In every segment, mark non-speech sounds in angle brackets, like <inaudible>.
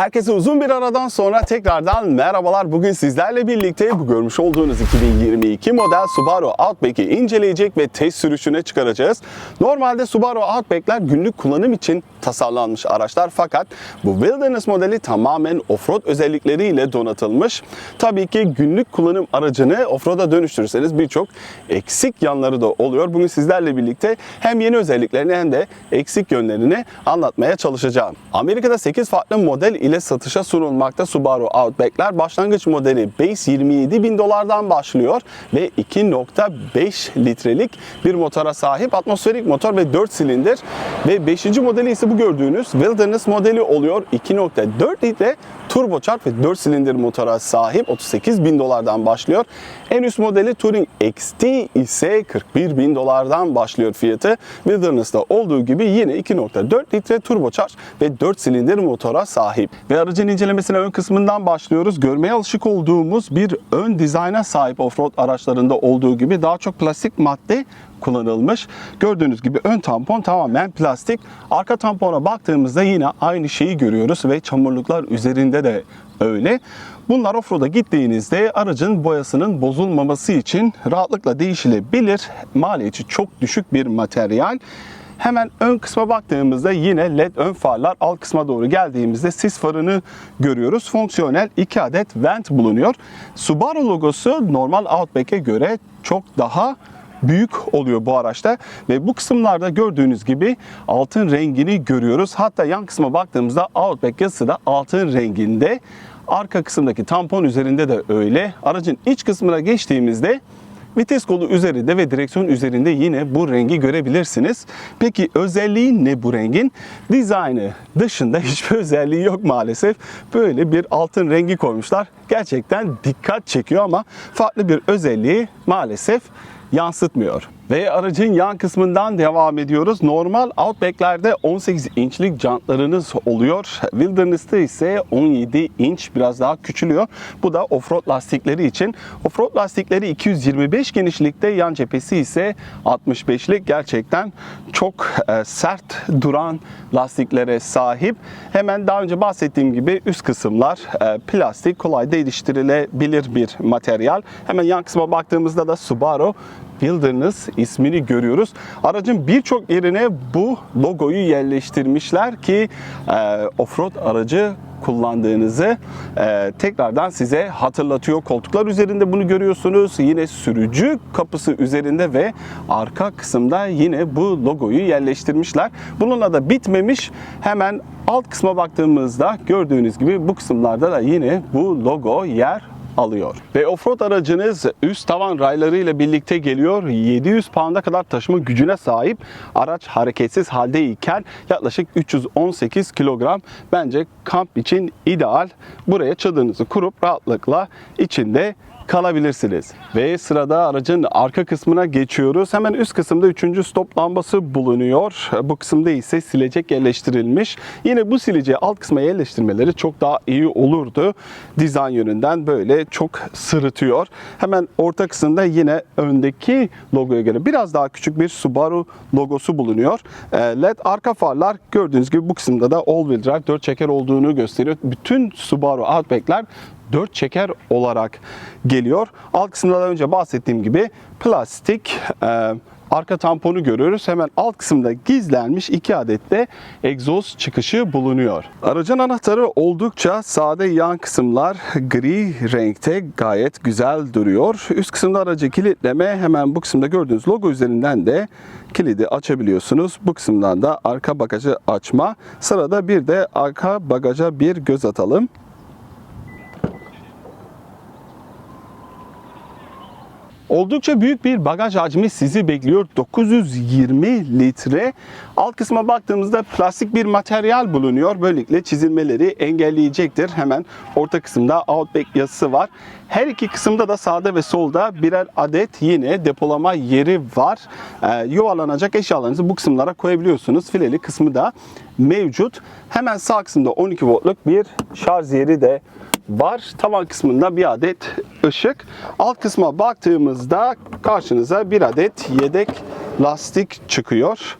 Herkese uzun bir aradan sonra tekrardan merhabalar. Bugün sizlerle birlikte bu görmüş olduğunuz 2022 model Subaru Outback'i inceleyecek ve test sürüşüne çıkaracağız. Normalde Subaru Outback'ler günlük kullanım için tasarlanmış araçlar fakat bu Wilderness modeli tamamen offroad özellikleriyle donatılmış. Tabii ki günlük kullanım aracını offroad'a dönüştürürseniz birçok eksik yanları da oluyor. Bugün sizlerle birlikte hem yeni özelliklerini hem de eksik yönlerini anlatmaya çalışacağım. Amerika'da 8 farklı model ile satışa sunulmakta Subaru Outback'ler. Başlangıç modeli base 27 bin dolardan başlıyor ve 2.5 litrelik bir motora sahip atmosferik motor ve 4 silindir ve 5. modeli ise bu gördüğünüz Wilderness modeli oluyor. 2.4 litre turbocharged ve 4 silindir motora sahip 38 bin dolardan başlıyor. En üst modeli Touring XT ise 41 bin dolardan başlıyor fiyatı. Wilderness'ta olduğu gibi yine 2.4 litre turbocharged ve 4 silindir motora sahip. Ve aracın incelemesine ön kısmından başlıyoruz. Görmeye alışık olduğumuz bir ön dizayna sahip offroad araçlarında olduğu gibi daha çok plastik madde kullanılmış. Gördüğünüz gibi ön tampon tamamen plastik. Arka tampona baktığımızda yine aynı şeyi görüyoruz ve çamurluklar üzerinde de öyle. Bunlar offroad'a gittiğinizde aracın boyasının bozulmaması için rahatlıkla değişilebilir. Maliyeti çok düşük bir materyal. Hemen ön kısma baktığımızda yine led ön farlar alt kısma doğru geldiğimizde sis farını görüyoruz. Fonksiyonel 2 adet vent bulunuyor. Subaru logosu normal Outback'e göre çok daha büyük oluyor bu araçta ve bu kısımlarda gördüğünüz gibi altın rengini görüyoruz. Hatta yan kısma baktığımızda Outback yazısı da altın renginde. Arka kısımdaki tampon üzerinde de öyle. Aracın iç kısmına geçtiğimizde Vites kolu üzerinde ve direksiyon üzerinde yine bu rengi görebilirsiniz. Peki özelliği ne bu rengin? Dizaynı dışında hiçbir özelliği yok maalesef. Böyle bir altın rengi koymuşlar. Gerçekten dikkat çekiyor ama farklı bir özelliği maalesef yansıtmıyor. Ve aracın yan kısmından devam ediyoruz. Normal Outback'lerde 18 inçlik jantlarınız oluyor. Wilderness'ta ise 17 inç biraz daha küçülüyor. Bu da offroad lastikleri için. Offroad lastikleri 225 genişlikte, yan cephesi ise 65'lik. Gerçekten çok e, sert duran lastiklere sahip. Hemen daha önce bahsettiğim gibi üst kısımlar e, plastik, kolay değiştirilebilir bir materyal. Hemen yan kısma baktığımızda da Subaru Wilderness ismini görüyoruz. Aracın birçok yerine bu logoyu yerleştirmişler ki e, offroad aracı kullandığınızı e, tekrardan size hatırlatıyor. Koltuklar üzerinde bunu görüyorsunuz. Yine sürücü kapısı üzerinde ve arka kısımda yine bu logoyu yerleştirmişler. Bununla da bitmemiş. Hemen alt kısma baktığımızda gördüğünüz gibi bu kısımlarda da yine bu logo yer alıyor. Ve offroad aracınız üst tavan rayları ile birlikte geliyor. 700 pound'a kadar taşıma gücüne sahip. Araç hareketsiz haldeyken yaklaşık 318 kilogram. Bence kamp için ideal. Buraya çadırınızı kurup rahatlıkla içinde kalabilirsiniz. Ve sırada aracın arka kısmına geçiyoruz. Hemen üst kısımda 3. stop lambası bulunuyor. Bu kısımda ise silecek yerleştirilmiş. Yine bu sileceği alt kısma yerleştirmeleri çok daha iyi olurdu. Dizayn yönünden böyle çok sırıtıyor. Hemen orta kısımda yine öndeki logoya göre biraz daha küçük bir Subaru logosu bulunuyor. Ee, LED arka farlar gördüğünüz gibi bu kısımda da all-wheel drive 4 çeker olduğunu gösteriyor. Bütün Subaru Outback'ler 4 çeker olarak geliyor. Alt kısımda da önce bahsettiğim gibi plastik e, arka tamponu görüyoruz. Hemen alt kısımda gizlenmiş iki adet de egzoz çıkışı bulunuyor. Aracın anahtarı oldukça sade yan kısımlar gri renkte gayet güzel duruyor. Üst kısımda aracı kilitleme hemen bu kısımda gördüğünüz logo üzerinden de kilidi açabiliyorsunuz. Bu kısımdan da arka bagajı açma. Sırada bir de arka bagaja bir göz atalım. Oldukça büyük bir bagaj hacmi sizi bekliyor. 920 litre. Alt kısma baktığımızda plastik bir materyal bulunuyor. Böylelikle çizilmeleri engelleyecektir. Hemen orta kısımda Outback yazısı var. Her iki kısımda da sağda ve solda birer adet yine depolama yeri var. Ee, yuvarlanacak eşyalarınızı bu kısımlara koyabiliyorsunuz. Fileli kısmı da mevcut. Hemen sağ kısımda 12 voltluk bir şarj yeri de var. Tavan kısmında bir adet ışık. Alt kısma baktığımızda karşınıza bir adet yedek lastik çıkıyor.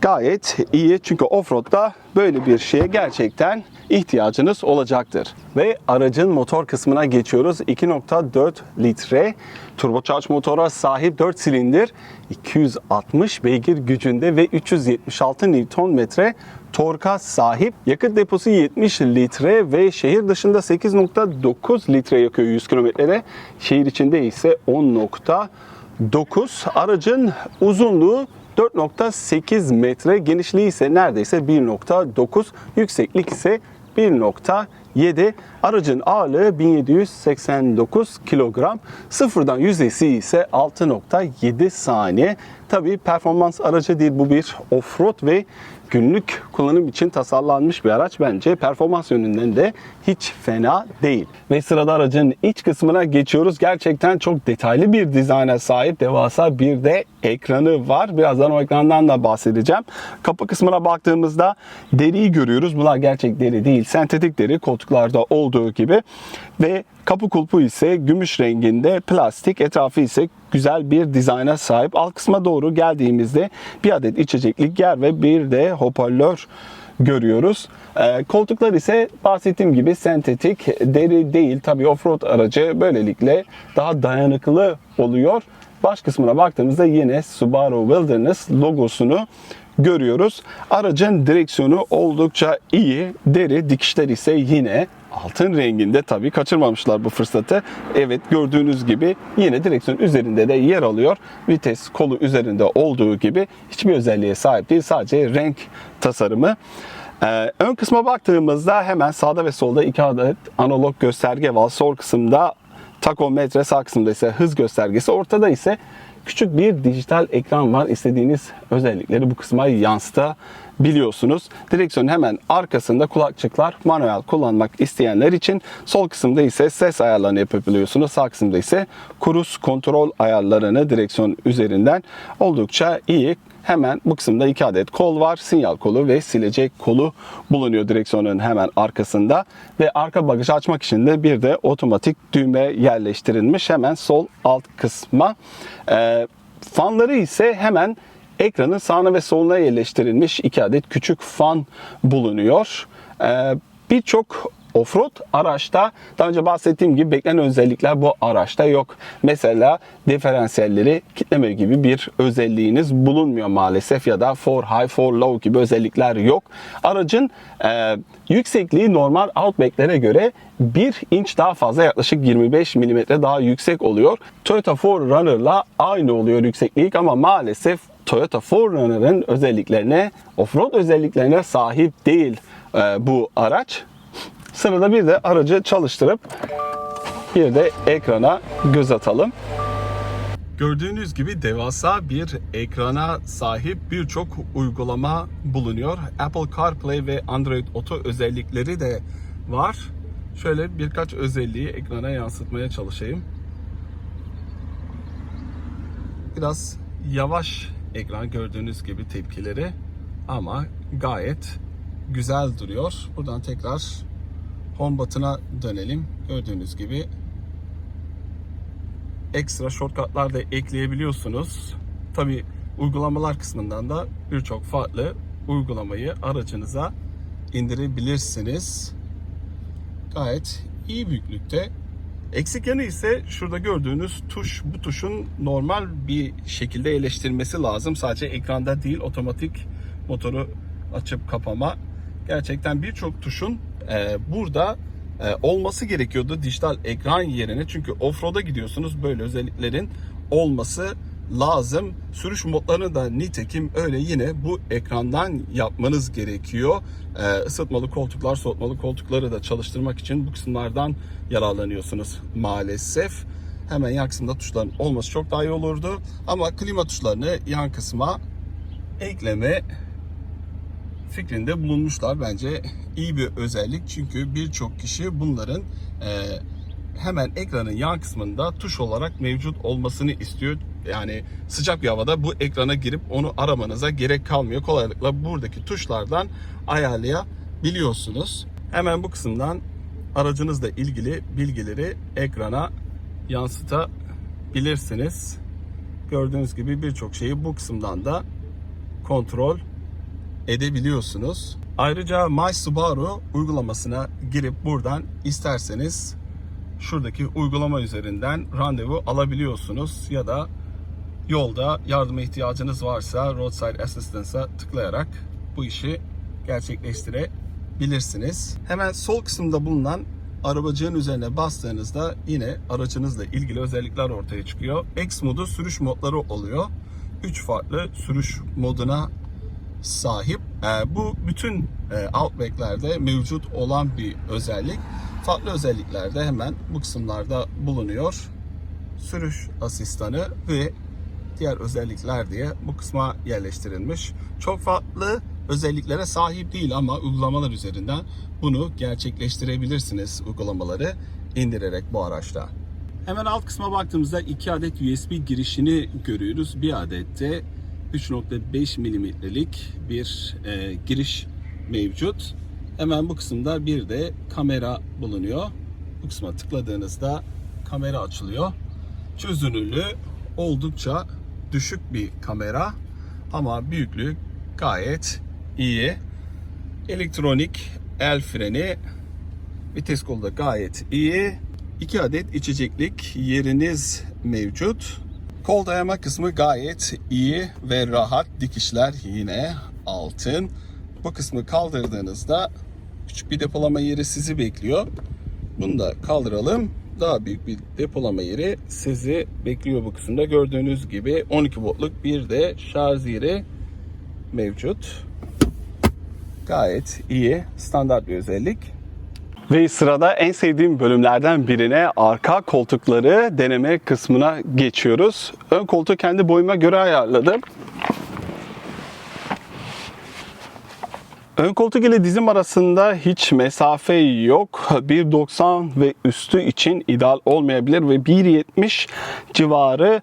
Gayet iyi çünkü offroad'da böyle bir şeye gerçekten ihtiyacınız olacaktır. Ve aracın motor kısmına geçiyoruz. 2.4 litre turbocharge motora sahip 4 silindir 260 beygir gücünde ve 376 Nm torka sahip. Yakıt deposu 70 litre ve şehir dışında 8.9 litre yakıyor 100 kilometrede. Şehir içinde ise 10.9. Aracın uzunluğu 4.8 metre, genişliği ise neredeyse 1.9, yükseklik ise 1.7. Aracın ağırlığı 1789 kilogram. Sıfırdan yüzdesi ise 6.7 saniye. Tabii performans aracı değil bu bir offroad ve günlük kullanım için tasarlanmış bir araç bence performans yönünden de hiç fena değil. Ve sırada aracın iç kısmına geçiyoruz. Gerçekten çok detaylı bir dizayna sahip devasa bir de ekranı var. Birazdan o ekrandan da bahsedeceğim. Kapı kısmına baktığımızda deriyi görüyoruz. Bunlar gerçek deri değil. Sentetik deri koltuklarda olduğu gibi. Ve kapı kulpu ise gümüş renginde plastik. Etrafı ise güzel bir dizayna sahip. Alt kısma doğru geldiğimizde bir adet içeceklik yer ve bir de hoparlör görüyoruz. Ee, koltuklar ise bahsettiğim gibi sentetik deri değil. Tabii offroad aracı böylelikle daha dayanıklı oluyor. Baş kısmına baktığımızda yine Subaru Wilderness logosunu görüyoruz. Aracın direksiyonu oldukça iyi. Deri dikişler ise yine altın renginde tabii kaçırmamışlar bu fırsatı. Evet gördüğünüz gibi yine direksiyon üzerinde de yer alıyor. Vites kolu üzerinde olduğu gibi hiçbir özelliğe sahip değil. Sadece renk tasarımı. Ee, ön kısma baktığımızda hemen sağda ve solda iki adet analog gösterge var. Sol kısımda takometre, sağ kısımda ise hız göstergesi, ortada ise küçük bir dijital ekran var. İstediğiniz özellikleri bu kısma yansıtabiliyorsunuz. Direksiyonun hemen arkasında kulakçıklar manuel kullanmak isteyenler için. Sol kısımda ise ses ayarlarını yapabiliyorsunuz. Sağ kısımda ise kruz kontrol ayarlarını direksiyon üzerinden oldukça iyi Hemen bu kısımda iki adet kol var. Sinyal kolu ve silecek kolu bulunuyor direksiyonun hemen arkasında. Ve arka bagajı açmak için de bir de otomatik düğme yerleştirilmiş hemen sol alt kısma. Ee, fanları ise hemen ekranın sağına ve soluna yerleştirilmiş iki adet küçük fan bulunuyor. Ee, Birçok Offroad araçta daha önce bahsettiğim gibi beklenen özellikler bu araçta yok. Mesela diferansiyelleri kitleme gibi bir özelliğiniz bulunmuyor maalesef ya da for high for low gibi özellikler yok. Aracın e, yüksekliği normal Outback'lere göre 1 inç daha fazla yaklaşık 25 mm daha yüksek oluyor. Toyota 4Runner'la aynı oluyor yükseklik ama maalesef Toyota 4Runner'ın özelliklerine, offroad özelliklerine sahip değil e, bu araç. Sırada bir de aracı çalıştırıp bir de ekrana göz atalım. Gördüğünüz gibi devasa bir ekrana sahip birçok uygulama bulunuyor. Apple CarPlay ve Android Auto özellikleri de var. Şöyle birkaç özelliği ekrana yansıtmaya çalışayım. Biraz yavaş ekran gördüğünüz gibi tepkileri ama gayet güzel duruyor. Buradan tekrar home button'a dönelim. Gördüğünüz gibi ekstra shortcutlar da ekleyebiliyorsunuz. Tabi uygulamalar kısmından da birçok farklı uygulamayı aracınıza indirebilirsiniz. Gayet iyi büyüklükte. Eksik yanı ise şurada gördüğünüz tuş. Bu tuşun normal bir şekilde eleştirmesi lazım. Sadece ekranda değil otomatik motoru açıp kapama. Gerçekten birçok tuşun e, burada e, olması gerekiyordu dijital ekran yerine. Çünkü offroad'a gidiyorsunuz böyle özelliklerin olması lazım. Sürüş modlarını da nitekim öyle yine bu ekrandan yapmanız gerekiyor. Ee, ısıtmalı koltuklar, soğutmalı koltukları da çalıştırmak için bu kısımlardan yararlanıyorsunuz maalesef. Hemen yan kısımda tuşların olması çok daha iyi olurdu. Ama klima tuşlarını yan kısma ekleme fikrinde bulunmuşlar. Bence iyi bir özellik çünkü birçok kişi bunların e, hemen ekranın yan kısmında tuş olarak mevcut olmasını istiyor. Yani sıcak bir havada bu ekrana girip onu aramanıza gerek kalmıyor. Kolaylıkla buradaki tuşlardan ayarlayabiliyorsunuz. Hemen bu kısımdan aracınızla ilgili bilgileri ekrana yansıtabilirsiniz. Gördüğünüz gibi birçok şeyi bu kısımdan da kontrol edebiliyorsunuz. Ayrıca My Subaru uygulamasına girip buradan isterseniz şuradaki uygulama üzerinden randevu alabiliyorsunuz ya da yolda yardıma ihtiyacınız varsa Roadside Assistance'a tıklayarak bu işi gerçekleştirebilirsiniz. Hemen sol kısımda bulunan arabacığın üzerine bastığınızda yine aracınızla ilgili özellikler ortaya çıkıyor. X modu sürüş modları oluyor. 3 farklı sürüş moduna sahip. Ee, bu bütün e, Outback'lerde mevcut olan bir özellik. Farklı özelliklerde hemen bu kısımlarda bulunuyor. Sürüş asistanı ve diğer özellikler diye bu kısma yerleştirilmiş. Çok farklı özelliklere sahip değil ama uygulamalar üzerinden bunu gerçekleştirebilirsiniz uygulamaları indirerek bu araçta. Hemen alt kısma baktığımızda iki adet USB girişini görüyoruz. Bir adet de 3.5 milimetrelik bir e, giriş mevcut. Hemen bu kısımda bir de kamera bulunuyor. Bu kısma tıkladığınızda kamera açılıyor. Çözünürlüğü oldukça düşük bir kamera ama büyüklüğü gayet iyi. Elektronik el freni vites kolu da gayet iyi. 2 adet içeceklik yeriniz mevcut. Kol dayama kısmı gayet iyi ve rahat. Dikişler yine altın. Bu kısmı kaldırdığınızda küçük bir depolama yeri sizi bekliyor. Bunu da kaldıralım. Daha büyük bir depolama yeri sizi bekliyor bu kısımda. Gördüğünüz gibi 12 voltluk bir de şarj yeri mevcut. Gayet iyi, standart bir özellik. Ve sırada en sevdiğim bölümlerden birine arka koltukları deneme kısmına geçiyoruz. Ön koltuğu kendi boyuma göre ayarladım. Ön koltuk ile dizim arasında hiç mesafe yok. 1.90 ve üstü için ideal olmayabilir ve 1.70 civarı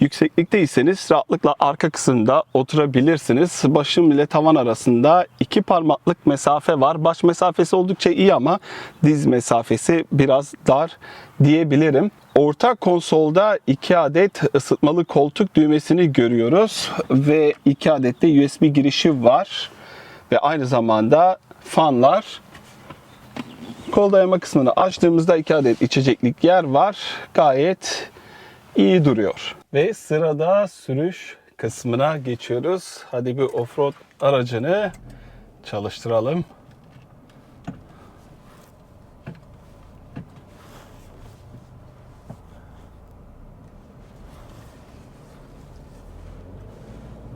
yükseklikteyseniz rahatlıkla arka kısımda oturabilirsiniz. Başım ile tavan arasında iki parmaklık mesafe var. Baş mesafesi oldukça iyi ama diz mesafesi biraz dar diyebilirim. Orta konsolda iki adet ısıtmalı koltuk düğmesini görüyoruz ve iki adet de USB girişi var ve aynı zamanda fanlar. Kol dayama kısmını açtığımızda iki adet içeceklik yer var. Gayet iyi duruyor. Ve sırada sürüş kısmına geçiyoruz. Hadi bir offroad aracını çalıştıralım.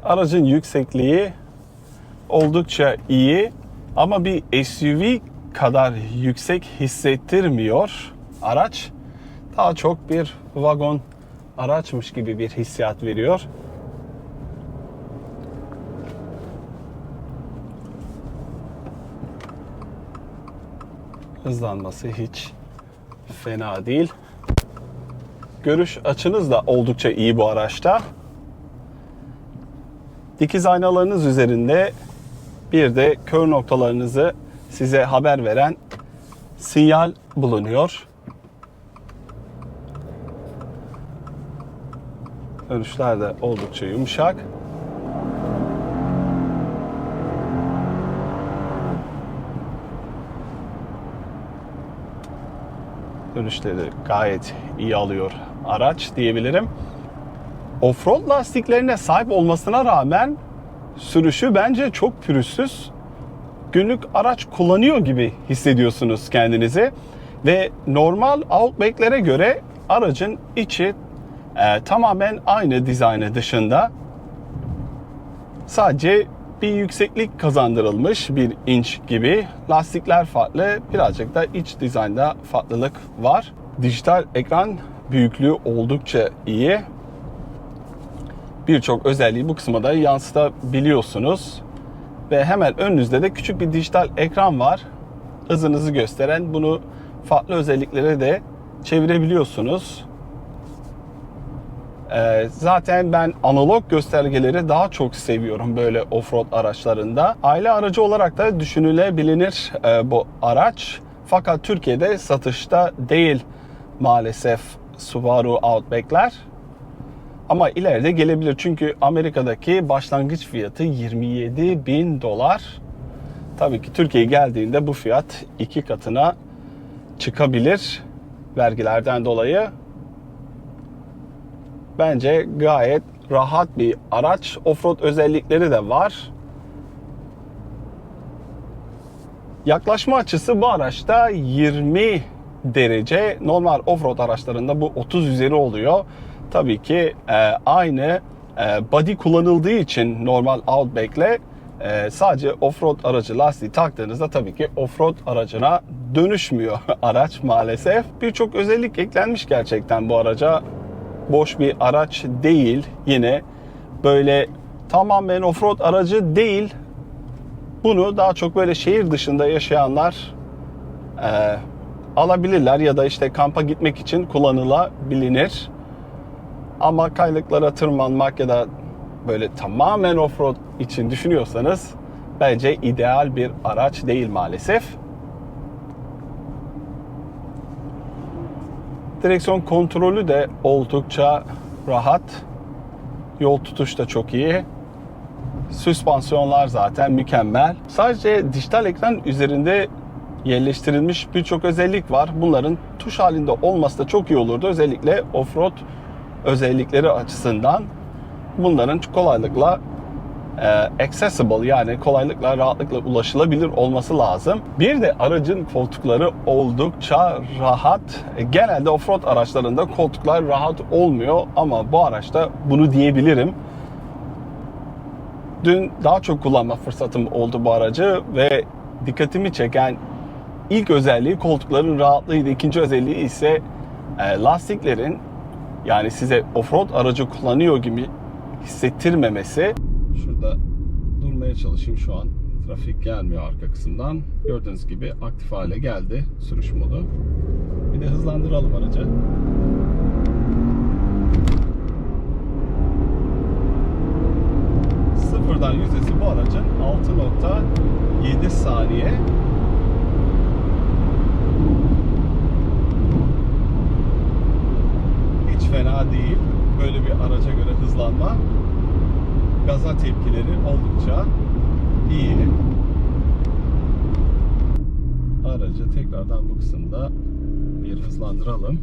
Aracın yüksekliği oldukça iyi ama bir SUV kadar yüksek hissettirmiyor araç. Daha çok bir vagon araçmış gibi bir hissiyat veriyor. Hızlanması hiç fena değil. Görüş açınız da oldukça iyi bu araçta. Dikiz aynalarınız üzerinde bir de kör noktalarınızı size haber veren sinyal bulunuyor. Dönüşler de oldukça yumuşak. Dönüşleri gayet iyi alıyor araç diyebilirim. Offroad lastiklerine sahip olmasına rağmen sürüşü bence çok pürüzsüz. Günlük araç kullanıyor gibi hissediyorsunuz kendinizi. Ve normal Outback'lere göre aracın içi e, tamamen aynı dizaynı dışında. Sadece bir yükseklik kazandırılmış bir inç gibi. Lastikler farklı. Birazcık da iç dizaynda farklılık var. Dijital ekran büyüklüğü oldukça iyi birçok özelliği bu kısma da yansıtabiliyorsunuz. Ve hemen önünüzde de küçük bir dijital ekran var. Hızınızı gösteren bunu farklı özelliklere de çevirebiliyorsunuz. Ee, zaten ben analog göstergeleri daha çok seviyorum böyle offroad araçlarında. Aile aracı olarak da düşünülebilir e, bu araç. Fakat Türkiye'de satışta değil maalesef Subaru Outback'ler. Ama ileride gelebilir çünkü Amerika'daki başlangıç fiyatı 27 bin dolar. Tabii ki Türkiye'ye geldiğinde bu fiyat iki katına çıkabilir vergilerden dolayı. Bence gayet rahat bir araç. Offroad özellikleri de var. Yaklaşma açısı bu araçta 20 derece. Normal offroad araçlarında bu 30 üzeri oluyor. Tabii ki e, aynı e, body kullanıldığı için normal Outback'le e, sadece offroad aracı lastiği taktığınızda tabii ki offroad aracına dönüşmüyor <laughs> araç maalesef. Birçok özellik eklenmiş gerçekten bu araca. Boş bir araç değil. Yine böyle tamamen offroad aracı değil. Bunu daha çok böyle şehir dışında yaşayanlar e, alabilirler ya da işte kampa gitmek için kullanılabilir. Ama kaylıklara tırmanmak ya da böyle tamamen offroad için düşünüyorsanız bence ideal bir araç değil maalesef. Direksiyon kontrolü de oldukça rahat. Yol tutuş da çok iyi. Süspansiyonlar zaten mükemmel. Sadece dijital ekran üzerinde yerleştirilmiş birçok özellik var. Bunların tuş halinde olması da çok iyi olurdu. Özellikle offroad özellikleri açısından bunların kolaylıkla e, accessible yani kolaylıkla rahatlıkla ulaşılabilir olması lazım. Bir de aracın koltukları oldukça rahat. E, Genelde offroad araçlarında koltuklar rahat olmuyor ama bu araçta bunu diyebilirim. Dün daha çok kullanma fırsatım oldu bu aracı ve dikkatimi çeken ilk özelliği koltukların rahatlığıydı. İkinci özelliği ise e, lastiklerin yani size offroad aracı kullanıyor gibi hissettirmemesi. Şurada durmaya çalışayım şu an. Trafik gelmiyor arka kısımdan. Gördüğünüz gibi aktif hale geldi sürüş modu. Bir de hızlandıralım aracı. Sıfırdan yüzdesi bu aracın 6.7 saniye. Hiç fena değil. Böyle bir araca göre hızlanma. Gaza tepkileri oldukça iyi. Aracı tekrardan bu kısımda bir hızlandıralım.